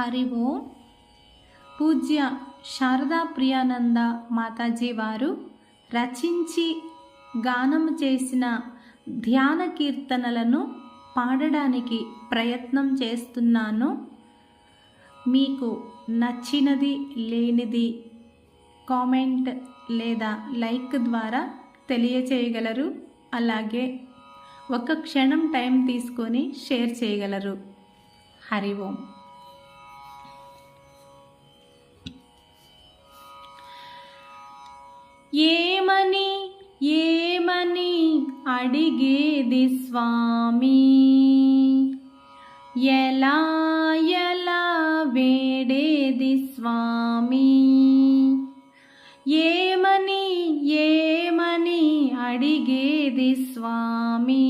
హరి ఓం. పూజ్య శారదా ప్రియానంద మాతాజీ వారు రచించి గానం చేసిన ధ్యాన కీర్తనలను పాడడానికి ప్రయత్నం చేస్తున్నాను. మీకు నచ్చినది లేనిది కామెంట్ లేదా లైక్ ద్వారా తెలియచేయగలరు. అలాగే ఒక క్షణం టైం తీసుకొని షేర్ చేయగలరు. హరి ఓం. ఏమని ఏమని అడిగేది స్వామి? ఎలా ఎలా వేడేది స్వామి? ఏమని ఏమని అడిగేది స్వామి?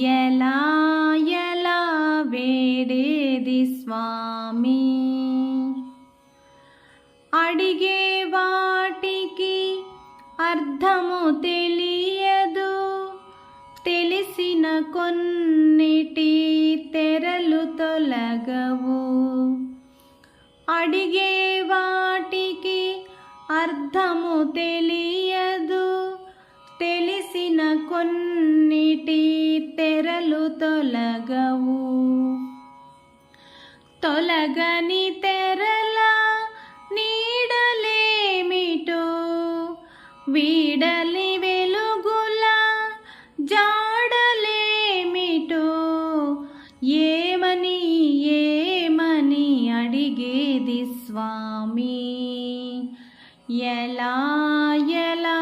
ఎలా ఎలా వేడేది స్వామి? అడిగే వాటికి అర్థము తెలియదు. తెలిసిన కొన్నిటి తెరలు తొలగవు. అడిగే వాటికి అర్థము తెలియదు. తెలిసిన కొన్నిటి తెరలు తొలగవు. తొలగని తె ఎడలి వెలుగుల జాడలేమిటో ఏమని ఏమని అడిగేది స్వామి? ఎలా ఎలా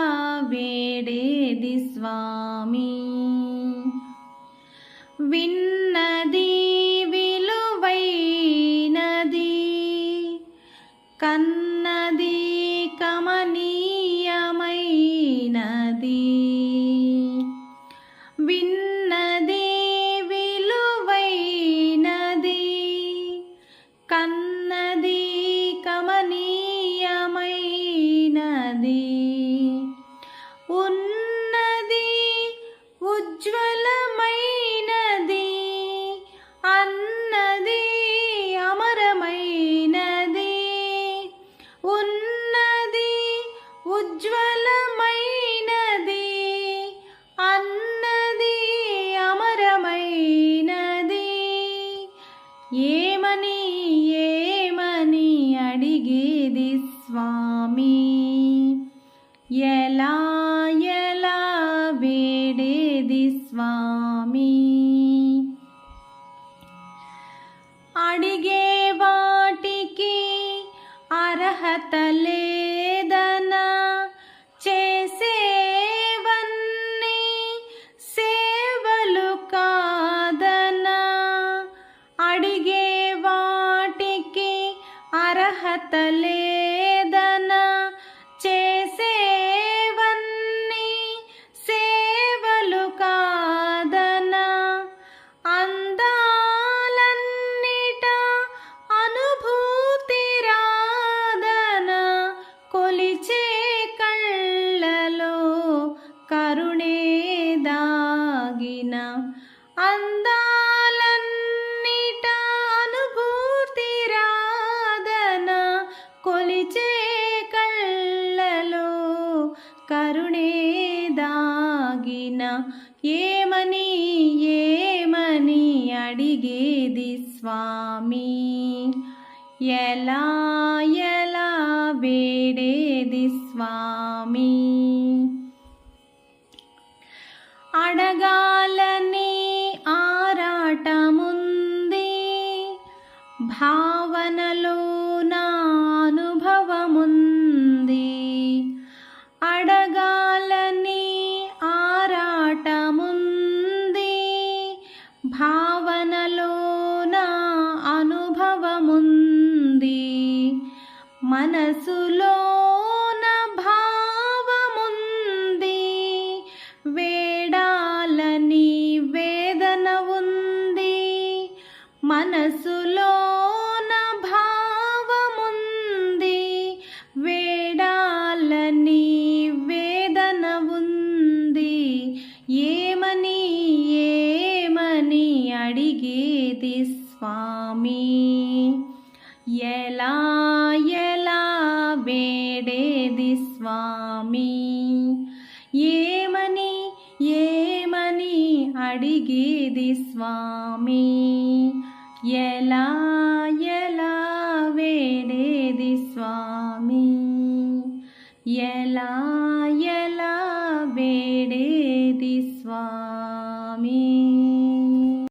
వేడేది స్వామి? విన్నది విలువైనది కన్ ఏమని ఏమని అడిగేది స్వామి? ఎలా ఎలా వేడేది స్వామి? natal ఏమని ఏమని అడిగేది స్వామి? ఎలా ఎలా వేడేది స్వామి? అడగాలని ఆరాటముంది భావనలో నా మనసులోన భావముంది. వేడాలని వేదన ఉంది. మనసులోన భావముంది. వేడాలని వేదన ఉంది. ఏమని ఏమని అడిగేది స్వామి? ఎలా అడిగేది స్వామి? ఎలా ఎలా వేడేది స్వామి? ఎలా ఎలా వేడేది స్వామి?